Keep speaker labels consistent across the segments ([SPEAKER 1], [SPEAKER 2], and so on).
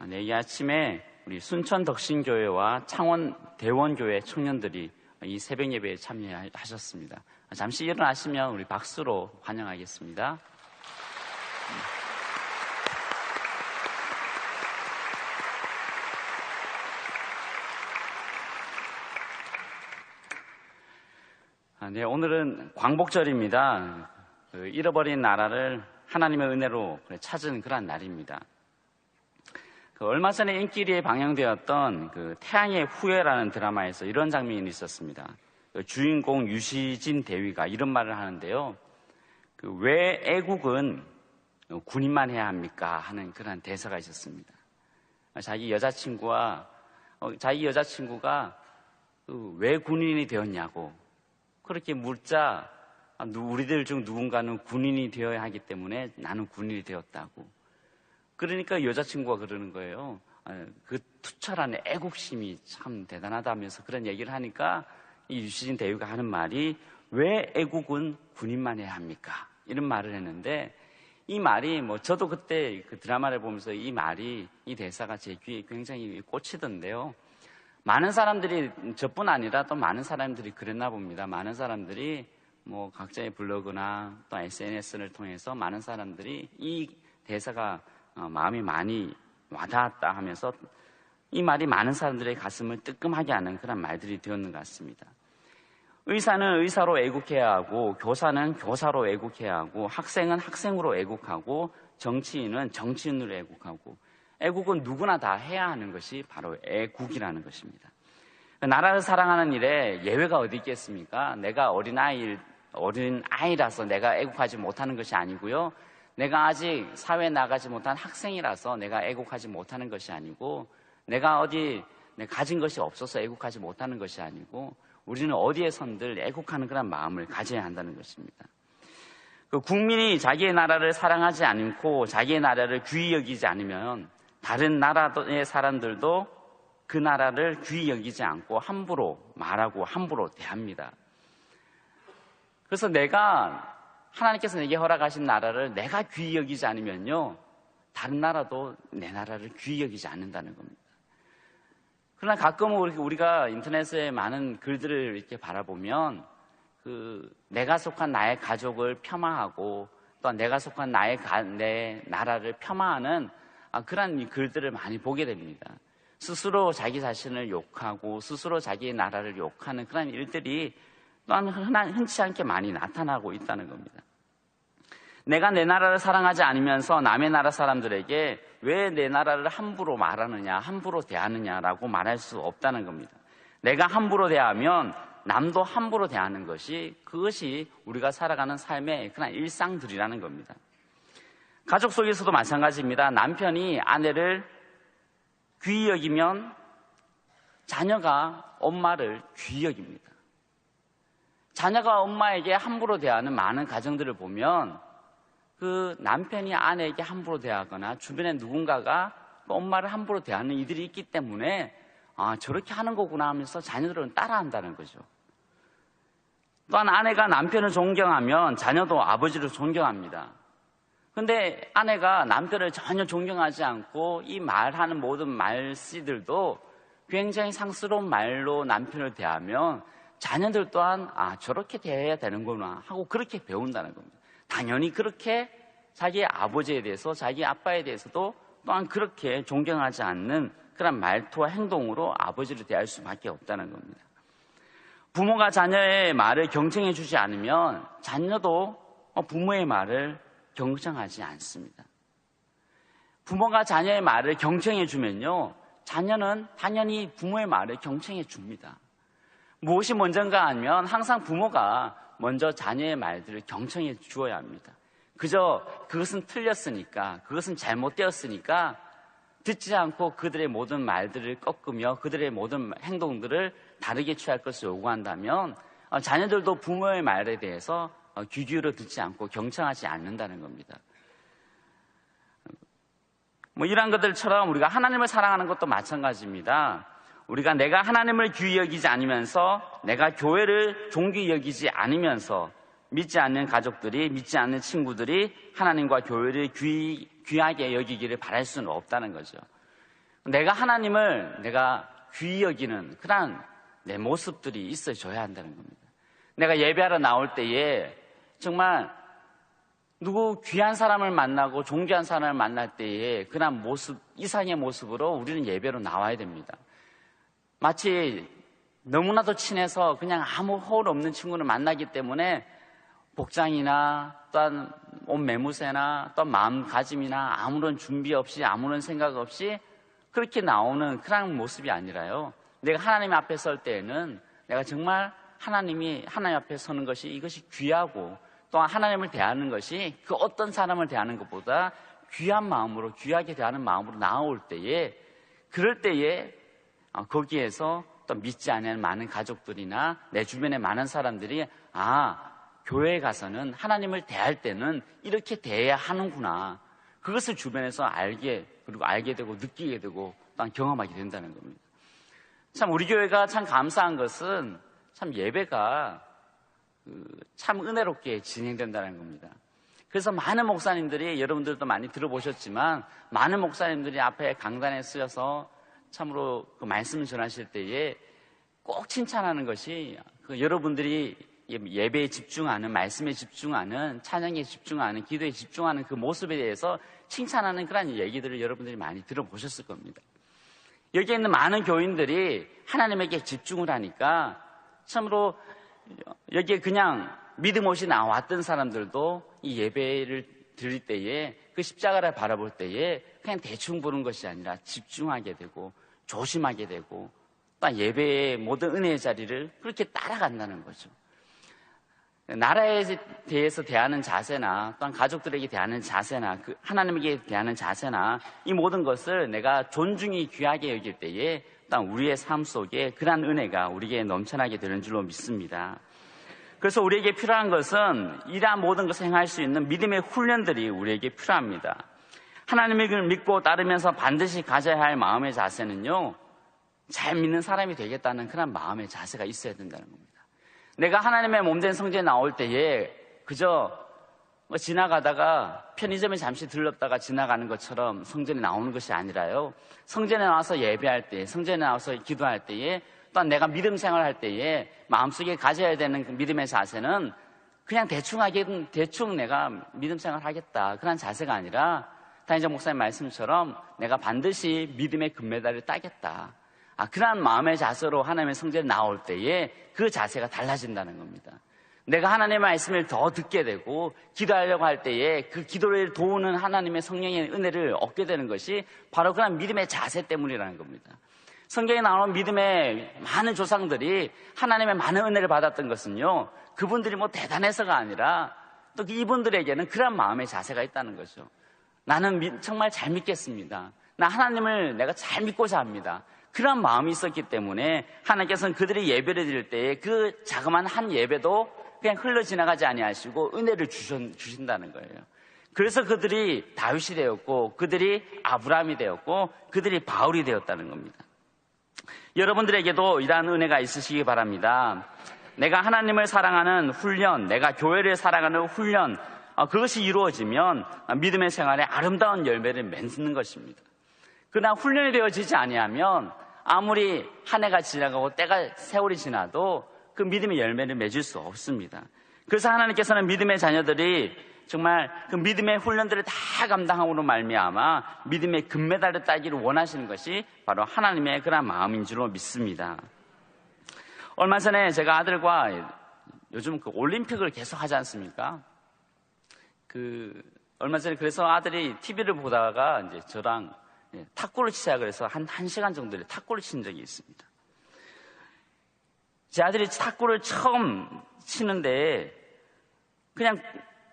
[SPEAKER 1] 내일 아침에 우리 순천 덕신교회와 창원 대원교회 청년들이 이 새벽 예배에 참여하셨습니다. 잠시 일어나시면 우리 박수로 환영하겠습니다. 아, 네, 오늘은 광복절입니다. 그 잃어버린 나라를 하나님의 은혜로 찾은 그런 날입니다. 그 얼마 전에 인기리에 방영되었던 그 태양의 후예라는 드라마에서 이런 장면이 있었습니다. 그 주인공 유시진 대위가 이런 말을 하는데요. 그 왜 애국은 군인만 해야 합니까? 하는 그런 대사가 있었습니다. 자기 여자친구와 어, 자기 여자친구가 그왜 군인이 되었냐고 그렇게 묻자 아, 우리들 중 누군가는 군인이 되어야 하기 때문에 나는 군인이 되었다고. 그러니까 여자친구가 그러는 거예요. 아, 그 투철한 애국심이 참 대단하다면서 그런 얘기를 하니까 이 유시진 대위가 하는 말이 왜 애국은 군인만 해야 합니까? 이런 말을 했는데 이 말이 뭐 저도 그때 그 드라마를 보면서 이 말이 이 대사가 제 귀에 굉장히 꽂히던데요. 많은 사람들이 저뿐 아니라 또 많은 사람들이 그랬나 봅니다. 많은 사람들이 뭐 각자의 블로그나 또 SNS를 통해서 많은 사람들이 이 대사가 어, 마음이 많이 와닿았다 하면서 이 말이 많은 사람들의 가슴을 뜨끔하게 하는 그런 말들이 되었는 것 같습니다. 의사는 의사로 애국해야 하고 교사는 교사로 애국해야 하고 학생은 학생으로 애국하고 정치인은 정치인으로 애국하고 애국은 누구나 다 해야 하는 것이 바로 애국이라는 것입니다. 나라를 사랑하는 일에 예외가 어디 있겠습니까? 내가 어린아이, 어린 아이라서 내가 애국하지 못하는 것이 아니고요. 내가 아직 사회에 나가지 못한 학생이라서 내가 애국하지 못하는 것이 아니고 내가 어디 가진 것이 없어서 애국하지 못하는 것이 아니고 우리는 어디에선들 애국하는 그런 마음을 가져야 한다는 것입니다. 그 국민이 자기의 나라를 사랑하지 않고 자기의 나라를 귀히 여기지 않으면 다른 나라의 사람들도 그 나라를 귀히 여기지 않고 함부로 말하고 함부로 대합니다. 그래서 내가 하나님께서 내게 허락하신 나라를 내가 귀히 여기지 않으면요. 다른 나라도 내 나라를 귀히 여기지 않는다는 겁니다. 그러나 가끔은 우리가 인터넷에 많은 글들을 이렇게 바라보면 그 내가 속한 나의 가족을 폄하하고 또 내가 속한 나의 가, 내 나라를 폄하하는 아, 그런 글들을 많이 보게 됩니다. 스스로 자기 자신을 욕하고 스스로 자기의 나라를 욕하는 그런 일들이 또한 흔치 않게 많이 나타나고 있다는 겁니다. 내가 내 나라를 사랑하지 않으면서 남의 나라 사람들에게 왜 내 나라를 함부로 말하느냐, 함부로 대하느냐라고 말할 수 없다는 겁니다. 내가 함부로 대하면 남도 함부로 대하는 것이 그것이 우리가 살아가는 삶의 그냥 일상들이라는 겁니다. 가족 속에서도 마찬가지입니다. 남편이 아내를 귀히 여기면 자녀가 엄마를 귀히 여깁니다. 자녀가 엄마에게 함부로 대하는 많은 가정들을 보면 그 남편이 아내에게 함부로 대하거나 주변에 누군가가 엄마를 함부로 대하는 이들이 있기 때문에 아, 저렇게 하는 거구나 하면서 자녀들은 따라한다는 거죠. 또한 아내가 남편을 존경하면 자녀도 아버지를 존경합니다. 근데 아내가 남편을 전혀 존경하지 않고 이 말하는 모든 말씨들도 굉장히 상스러운 말로 남편을 대하면 자녀들 또한 아 저렇게 대해야 되는구나 하고 그렇게 배운다는 겁니다. 당연히 그렇게 자기 아버지에 대해서 자기 아빠에 대해서도 또한 그렇게 존경하지 않는 그런 말투와 행동으로 아버지를 대할 수밖에 없다는 겁니다. 부모가 자녀의 말을 경청해 주지 않으면 자녀도 부모의 말을 경청하지 않습니다. 부모가 자녀의 말을 경청해 주면요. 자녀는 당연히 부모의 말을 경청해 줍니다. 무엇이 먼저인가 하면 항상 부모가 먼저 자녀의 말들을 경청해 주어야 합니다. 그저 그것은 틀렸으니까, 그것은 잘못되었으니까 듣지 않고 그들의 모든 말들을 꺾으며 그들의 모든 행동들을 다르게 취할 것을 요구한다면 어, 자녀들도 부모의 말에 대해서 어, 귀 기울여 듣지 않고 경청하지 않는다는 겁니다. 뭐 이러한 것들처럼 우리가 하나님을 사랑하는 것도 마찬가지입니다. 우리가 내가 하나님을 귀히 여기지 않으면서 내가 교회를 종귀히 여기지 않으면서 믿지 않는 가족들이 믿지 않는 친구들이 하나님과 교회를 귀, 귀하게 여기기를 바랄 수는 없다는 거죠. 내가 하나님을 내가 귀히 여기는 그런 내 모습들이 있어줘야 한다는 겁니다. 내가 예배하러 나올 때에 정말 누구 귀한 사람을 만나고 존귀한 사람을 만날 때에 그런 모습, 이상의 모습으로 우리는 예배로 나와야 됩니다. 마치 너무나도 친해서 그냥 아무 허울 없는 친구를 만나기 때문에 복장이나 또한 옷 매무새나 또 마음가짐이나 아무런 준비 없이 아무런 생각 없이 그렇게 나오는 그런 모습이 아니라요. 내가 하나님 앞에 설 때에는 내가 정말 하나님이 하나님 앞에 서는 것이 이것이 귀하고 또한 하나님을 대하는 것이 그 어떤 사람을 대하는 것보다 귀한 마음으로 귀하게 대하는 마음으로 나올 때에 그럴 때에 어, 거기에서 또 믿지 않는 많은 가족들이나 내 주변의 많은 사람들이 아 교회에 가서는 하나님을 대할 때는 이렇게 대해야 하는구나 그것을 주변에서 알게 그리고 알게 되고 느끼게 되고 또한 경험하게 된다는 겁니다. 참 우리 교회가 참 감사한 것은 참 예배가 그참 은혜롭게 진행된다는 겁니다. 그래서 많은 목사님들이 여러분들도 많이 들어보셨지만 많은 목사님들이 앞에 강단에 쓰여서 참으로 그 말씀을 전하실 때에 꼭 칭찬하는 것이 그 여러분들이 예배에 집중하는 말씀에 집중하는 찬양에 집중하는 기도에 집중하는 그 모습에 대해서 칭찬하는 그런 얘기들을 여러분들이 많이 들어보셨을 겁니다. 여기에 있는 많은 교인들이 하나님에게 집중을 하니까 참으로 여기에 그냥 믿음 없이 나왔던 사람들도 이 예배를 드릴 때에 그 십자가를 바라볼 때에 그냥 대충 보는 것이 아니라 집중하게 되고 조심하게 되고 또 예배의 모든 은혜의 자리를 그렇게 따라간다는 거죠. 나라에 대해서 대하는 자세나 또한 가족들에게 대하는 자세나 그 하나님에게 대하는 자세나 이 모든 것을 내가 존중이 귀하게 여길 때에 또한 우리의 삶 속에 그러한 은혜가 우리에게 넘쳐나게 되는 줄로 믿습니다. 그래서 우리에게 필요한 것은 이러한 모든 것을 행할 수 있는 믿음의 훈련들이 우리에게 필요합니다. 하나님을 믿고 따르면서 반드시 가져야 할 마음의 자세는요, 잘 믿는 사람이 되겠다는 그런 마음의 자세가 있어야 된다는 겁니다. 내가 하나님의 몸된 성전에 나올 때에 그저 뭐 지나가다가 편의점에 잠시 들렀다가 지나가는 것처럼 성전에 나오는 것이 아니라요. 성전에 나와서 예배할 때, 성전에 나와서 기도할 때에 또한 내가 믿음 생활할 때에 마음속에 가져야 되는 그 믿음의 자세는 그냥 대충 하게, 대충 내가 믿음 생활 하겠다. 그런 자세가 아니라 다니자 목사님 말씀처럼 내가 반드시 믿음의 금메달을 따겠다. 아, 그러한 마음의 자세로 하나님의 성전에 나올 때에 그 자세가 달라진다는 겁니다. 내가 하나님의 말씀을 더 듣게 되고 기도하려고 할 때에 그 기도를 도우는 하나님의 성령의 은혜를 얻게 되는 것이 바로 그런 믿음의 자세 때문이라는 겁니다. 성경에 나오는 믿음의 많은 조상들이 하나님의 많은 은혜를 받았던 것은요, 그분들이 뭐 대단해서가 아니라 또 이분들에게는 그런 마음의 자세가 있다는 거죠. 나는 정말 잘 믿겠습니다. 나 하나님을 내가 잘 믿고자 합니다. 그런 마음이 있었기 때문에 하나님께서는 그들이 예배를 드릴 때에 그 자그마한 한 예배도 그냥 흘러 지나가지 아니하시고 은혜를 주신, 주신 다는 거예요. 그래서 그들이 다윗이 되었고 그들이 아브라함이 되었고 그들이 바울이 되었다는 겁니다. 여러분들에게도 이러한 은혜가 있으시기 바랍니다. 내가 하나님을 사랑하는 훈련, 내가 교회를 사랑하는 훈련, 어, 그것이 이루어지면 믿음의 생활에 아름다운 열매를 맺는 것입니다. 그러나 훈련이 되어지지 아니하면 아무리 한 해가 지나가고 때가 세월이 지나도 그 믿음의 열매를 맺을 수 없습니다. 그래서 하나님께서는 믿음의 자녀들이 정말 그 믿음의 훈련들을 다 감당함으로 말미암아 믿음의 금메달을 따기를 원하시는 것이 바로 하나님의 그런 마음인 줄로 믿습니다. 얼마 전에 제가 아들과 요즘 그 올림픽을 계속 하지 않습니까? 그 얼마 전에 그래서 아들이 TV를 보다가 이제 저랑 예, 탁구를 치자 그래서 한, 한 시간 정도를 탁구를 친 적이 있습니다. 제 아들이 탁구를 처음 치는데 그냥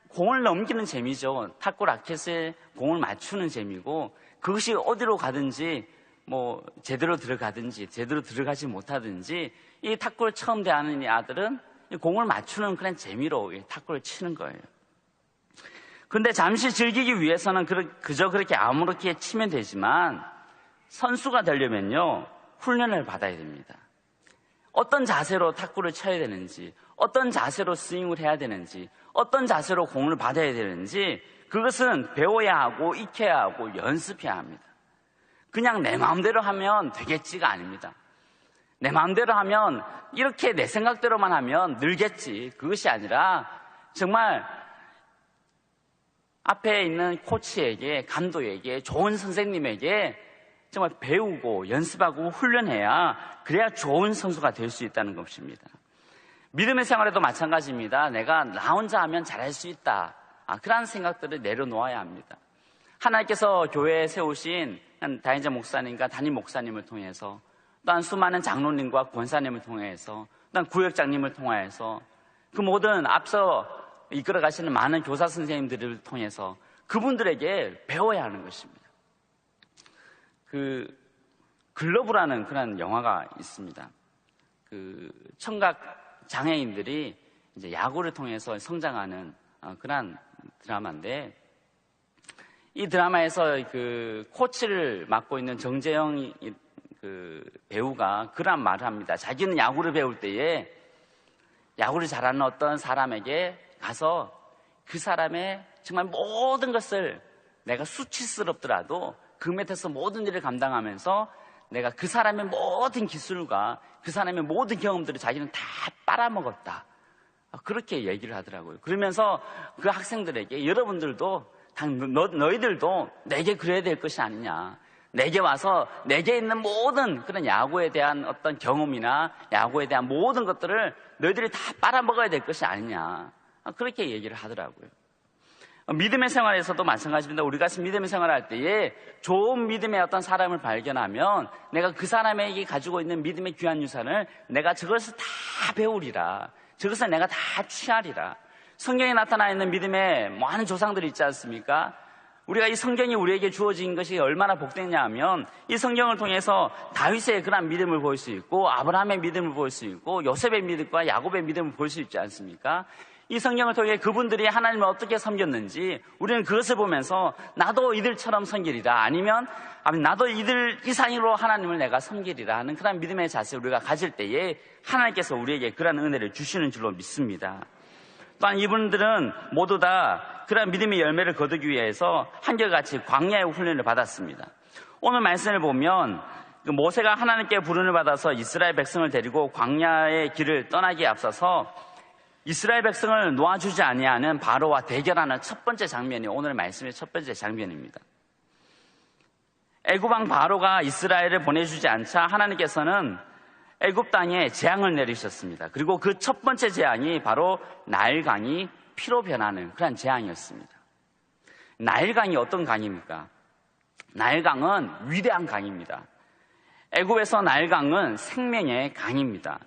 [SPEAKER 1] 공을 넘기는 재미죠. 탁구 라켓에 공을 맞추는 재미고 그것이 어디로 가든지 뭐 제대로 들어가든지 제대로 들어가지 못하든지 이 탁구를 처음 대하는 이 아들은 공을 맞추는 그런 재미로 탁구를 치는 거예요. 근데 잠시 즐기기 위해서는 그저 그렇게 아무렇게 치면 되지만 선수가 되려면요 훈련을 받아야 됩니다. 어떤 자세로 탁구를 쳐야 되는지, 어떤 자세로 스윙을 해야 되는지, 어떤 자세로 공을 받아야 되는지 그것은 배워야 하고 익혀야 하고 연습해야 합니다. 그냥 내 마음대로 하면 되겠지가 아닙니다. 내 마음대로 하면 이렇게 내 생각대로만 하면 늘겠지. 그것이 아니라 정말 앞에 있는 코치에게, 감독에게, 좋은 선생님에게 정말 배우고 연습하고 훈련해야 그래야 좋은 선수가 될 수 있다는 것입니다. 믿음의 생활에도 마찬가지입니다. 내가 나 혼자 하면 잘할 수 있다. 아, 그런 생각들을 내려놓아야 합니다. 하나님께서 교회에 세우신 다인자 목사님과 담임 목사님을 통해서 또한 수많은 장로님과 권사님을 통해서 또한 구역장님을 통해서 그 모든 앞서 이끌어 가시는 많은 교사 선생님들을 통해서 그분들에게 배워야 하는 것입니다. 그 글러브라는 그런 영화가 있습니다. 그 청각 장애인들이 이제 야구를 통해서 성장하는 어, 그런 드라마인데 이 드라마에서 그 코치를 맡고 있는 정재영 그 배우가 그런 말을 합니다. 자기는 야구를 배울 때에 야구를 잘하는 어떤 사람에게 가서 그 사람의 정말 모든 것을 내가 수치스럽더라도 그 밑에서 모든 일을 감당하면서 내가 그 사람의 모든 기술과 그 사람의 모든 경험들을 자기는 다 빨아먹었다. 그렇게 얘기를 하더라고요. 그러면서 그 학생들에게 여러분들도 너, 너희들도 내게 그래야 될 것이 아니냐. 내게 와서 내게 있는 모든 그런 야구에 대한 어떤 경험이나 야구에 대한 모든 것들을 너희들이 다 빨아먹어야 될 것이 아니냐. 그렇게 얘기를 하더라고요. 믿음의 생활에서도 마찬가지입니다. 우리가 믿음의 생활을 할 때에 좋은 믿음의 어떤 사람을 발견하면 내가 그 사람에게 가지고 있는 믿음의 귀한 유산을 내가 저것을 다 배우리라. 저것을 내가 다 취하리라. 성경에 나타나 있는 믿음의 많은 조상들이 있지 않습니까? 우리가 이 성경이 우리에게 주어진 것이 얼마나 복됐냐 하면 이 성경을 통해서 다윗의 그런 믿음을 볼 수 있고 아브라함의 믿음을 볼 수 있고 요셉의 믿음과 야곱의 믿음을 볼 수 있지 않습니까? 이 성경을 통해 그분들이 하나님을 어떻게 섬겼는지 우리는 그것을 보면서 나도 이들처럼 섬기리라 아니면 나도 이들 이상으로 하나님을 내가 섬기리라 하는 그런 믿음의 자세를 우리가 가질 때에 하나님께서 우리에게 그런 은혜를 주시는 줄로 믿습니다. 또한 이분들은 모두 다 그런 믿음의 열매를 거두기 위해서 한결같이 광야의 훈련을 받았습니다. 오늘 말씀을 보면 그 모세가 하나님께 부름을 받아서 이스라엘 백성을 데리고 광야의 길을 떠나기에 앞서서 이스라엘 백성을 놓아주지 아니하는 바로와 대결하는 첫 번째 장면이 오늘 말씀의 첫 번째 장면입니다. 애굽왕 바로가 이스라엘을 보내주지 않자 하나님께서는 애굽 땅에 재앙을 내리셨습니다. 그리고 그 첫 번째 재앙이 바로 나일강이 피로 변하는 그런 재앙이었습니다. 나일강이 어떤 강입니까? 나일강은 위대한 강입니다. 애굽에서 나일강은 생명의 강입니다.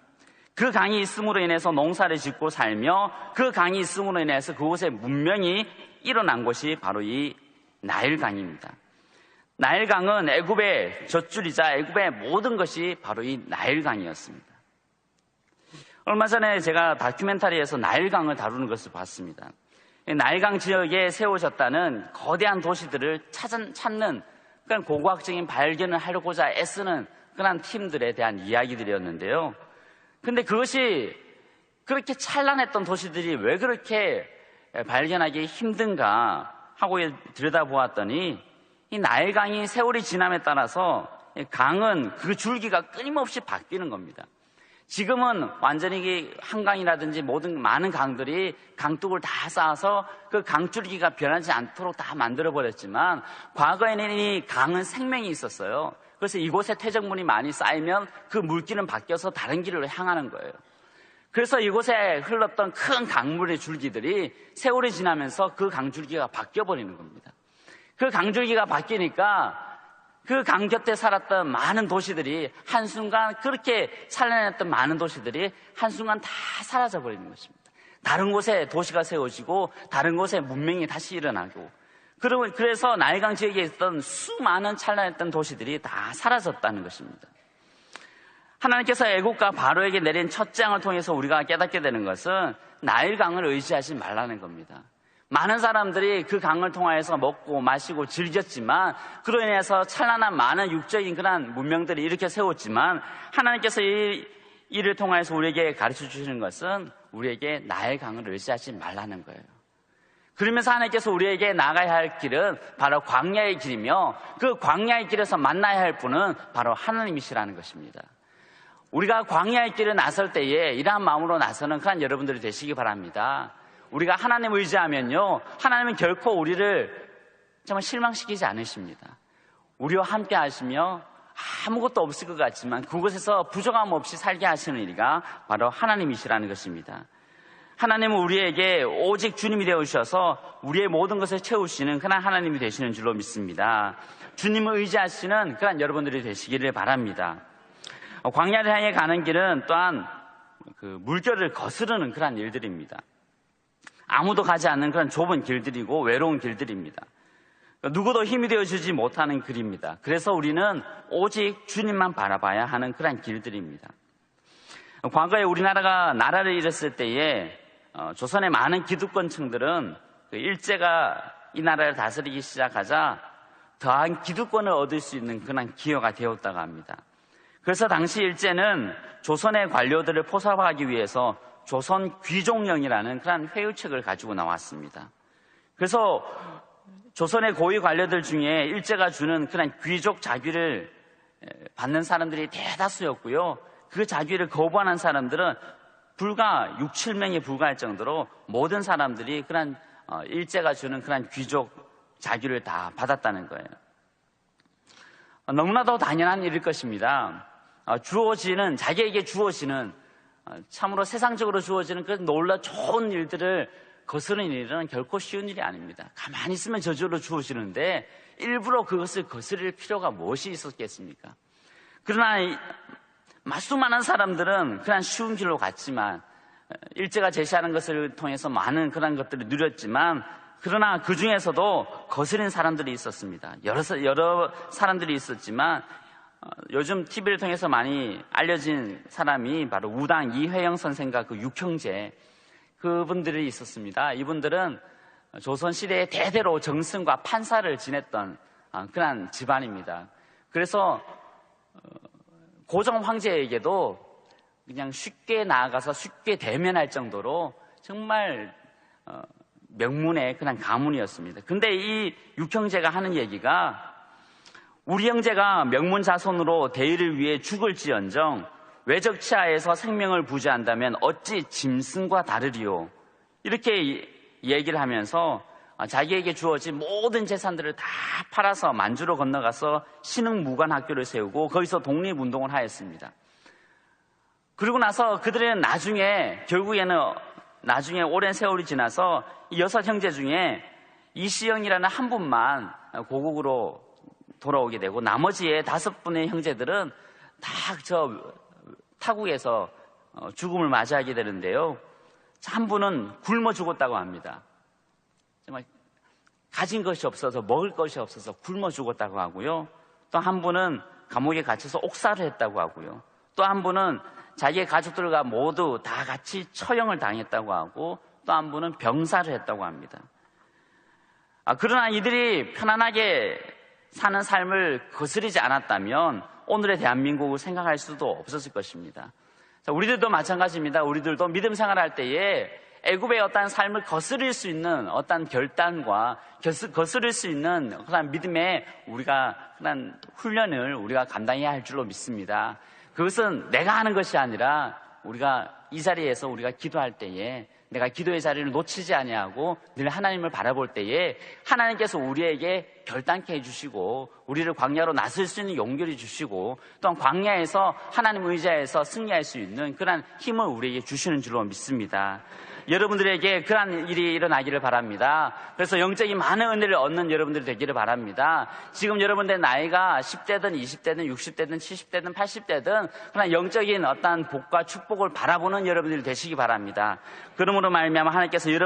[SPEAKER 1] 그 강이 있음으로 인해서 농사를 짓고 살며 그 강이 있음으로 인해서 그곳에 문명이 일어난 곳이 바로 이 나일강입니다. 나일강은 애굽의 젖줄이자 애굽의 모든 것이 바로 이 나일강이었습니다. 얼마 전에 제가 다큐멘터리에서 나일강을 다루는 것을 봤습니다. 나일강 지역에 세워졌다는 거대한 도시들을 찾는 그런 고고학적인 발견을 하려고자 애쓰는 그런 팀들에 대한 이야기들이었는데요. 근데 그것이 그렇게 찬란했던 도시들이 왜 그렇게 발견하기 힘든가 하고 들여다보았더니 이 나일강이 세월이 지남에 따라서 강은 그 줄기가 끊임없이 바뀌는 겁니다. 지금은 완전히 한강이라든지 모든 많은 강들이 강둑을 다 쌓아서 그 강줄기가 변하지 않도록 다 만들어 버렸지만 과거에는 이 강은 생명이 있었어요. 그래서 이곳에 퇴적물이 많이 쌓이면 그 물기는 바뀌어서 다른 길로 향하는 거예요. 그래서 이곳에 흘렀던 큰 강물의 줄기들이 세월이 지나면서 그 강줄기가 바뀌어 버리는 겁니다. 그 강줄기가 바뀌니까 그강 곁에 살았던 많은 도시들이 한순간 그렇게 찬란했던 많은 도시들이 한순간 다 사라져 버리는 것입니다. 다른 곳에 도시가 세워지고 다른 곳에 문명이 다시 일어나고 그러면 그래서 나일강 지역에 있던 수많은 찬란했던 도시들이 다 사라졌다는 것입니다. 하나님께서 애국과 바로에게 내린 첫 장을 통해서 우리가 깨닫게 되는 것은 나일강을 의지하지 말라는 겁니다. 많은 사람들이 그 강을 통하여서 먹고 마시고 즐겼지만 그로 인해서 찬란한 많은 육적인 그런 문명들이 이렇게 세웠지만 하나님께서 이 일을 통하여서 우리에게 가르쳐 주시는 것은 우리에게 나의 강을 의지하지 말라는 거예요. 그러면서 하나님께서 우리에게 나가야 할 길은 바로 광야의 길이며 그 광야의 길에서 만나야 할 분은 바로 하나님이시라는 것입니다. 우리가 광야의 길을 나설 때에 이러한 마음으로 나서는 그런 여러분들이 되시기 바랍니다. 우리가 하나님 의지하면요. 하나님은 결코 우리를 정말 실망시키지 않으십니다. 우리와 함께 하시며 아무것도 없을 것 같지만 그곳에서 부족함 없이 살게 하시는 이가 바로 하나님이시라는 것입니다. 하나님은 우리에게 오직 주님이 되어주셔서 우리의 모든 것을 채우시는 그런 하나님이 되시는 줄로 믿습니다. 주님을 의지하시는 그런 여러분들이 되시기를 바랍니다. 광야를 향해 가는 길은 또한 그 물결을 거스르는 그런 일들입니다. 아무도 가지 않는 그런 좁은 길들이고 외로운 길들입니다. 누구도 힘이 되어주지 못하는 길입니다. 그래서 우리는 오직 주님만 바라봐야 하는 그런 길들입니다. 과거에 우리나라가 나라를 잃었을 때에 어, 조선의 많은 기득권층들은 그 일제가 이 나라를 다스리기 시작하자 더한 기득권을 얻을 수 있는 그런 기회가 되었다고 합니다. 그래서 당시 일제는 조선의 관료들을 포섭하기 위해서 조선 귀족령이라는 그런 회유책을 가지고 나왔습니다. 그래서 조선의 고위 관료들 중에 일제가 주는 그런 귀족 자귀를 받는 사람들이 대다수였고요. 그 자귀를 거부하는 사람들은 불과 6, 7명에 불과할 정도로 모든 사람들이 그런 어, 일제가 주는 그런 귀족 자귀를 다 받았다는 거예요. 너무나도 당연한 일일 것입니다. 어, 주어지는 자기에게 주어지는 어, 참으로 세상적으로 주어지는 그 놀라 좋은 일들을 거스르는 일은 결코 쉬운 일이 아닙니다. 가만히 있으면 저절로 주어지는데 일부러 그것을 거스릴 필요가 무엇이 있었겠습니까? 그러나 수많은 사람들은 그냥 쉬운 길로 갔지만 어, 일제가 제시하는 것을 통해서 많은 그런 것들을 누렸지만 그러나 그 중에서도 거스린 사람들이 있었습니다. 여러, 여러 사람들이 있었지만 어, 요즘 TV를 통해서 많이 알려진 사람이 바로 우당 이회영 선생과 그 육형제 그분들이 있었습니다. 이분들은 조선 시대에 대대로 정승과 판사를 지냈던 어, 그런 집안입니다. 그래서 어, 고종 황제에게도 그냥 쉽게 나아가서 쉽게 대면할 정도로 정말 명문의 그냥 가문이었습니다. 근데 이 육형제가 하는 얘기가 우리 형제가 명문 자손으로 대의를 위해 죽을지언정 외적 치하에서 생명을 부지한다면 어찌 짐승과 다르리요. 이렇게 얘기를 하면서 자기에게 주어진 모든 재산들을 다 팔아서 만주로 건너가서 신흥 무관 학교를 세우고 거기서 독립운동을 하였습니다. 그리고 나서 그들은 나중에 결국에는 나중에 오랜 세월이 지나서 이 여섯 형제 중에 이시영이라는 한 분만 고국으로 돌아오게 되고 나머지의 다섯 분의 형제들은 다 저 타국에서 어, 죽음을 맞이하게 되는데요. 한 분은 굶어 죽었다고 합니다. 정말 가진 것이 없어서 먹을 것이 없어서 굶어 죽었다고 하고요. 또 한 분은 감옥에 갇혀서 옥살을 했다고 하고요. 또 한 분은 자기의 가족들과 모두 다 같이 처형을 당했다고 하고 또 한 분은 병사를 했다고 합니다. 아, 그러나 이들이 편안하게 사는 삶을 거스리지 않았다면 오늘의 대한민국을 생각할 수도 없었을 것입니다. 자, 우리들도 마찬가지입니다. 우리들도 믿음 생활할 때에 애굽의 어떤 삶을 거스릴 수 있는 어떤 결단과 거스릴 수 있는 그런 믿음의 우리가 그런 훈련을 우리가 감당해야 할 줄로 믿습니다. 그것은 내가 하는 것이 아니라 우리가 이 자리에서 우리가 기도할 때에 내가 기도의 자리를 놓치지 아니하고 늘 하나님을 바라볼 때에 하나님께서 우리에게 결단케 해주시고 우리를 광야로 나설 수 있는 용기를 주시고 또한 광야에서 하나님 의자에서 승리할 수 있는 그러한 힘을 우리에게 주시는 줄로 믿습니다. 여러분들에게 그러한 일이 일어나기를 바랍니다. 그래서 영적인 많은 은혜를 얻는 여러분들이 되기를 바랍니다. 지금 여러분들 나이가 10대든 20대든 60대든 70대든 80대든 그러나 영적인 어떠한 복과 축복을 바라보는 여러분들이 되시기 바랍니다. 그러므로 말미암아 하나님께서 여러분들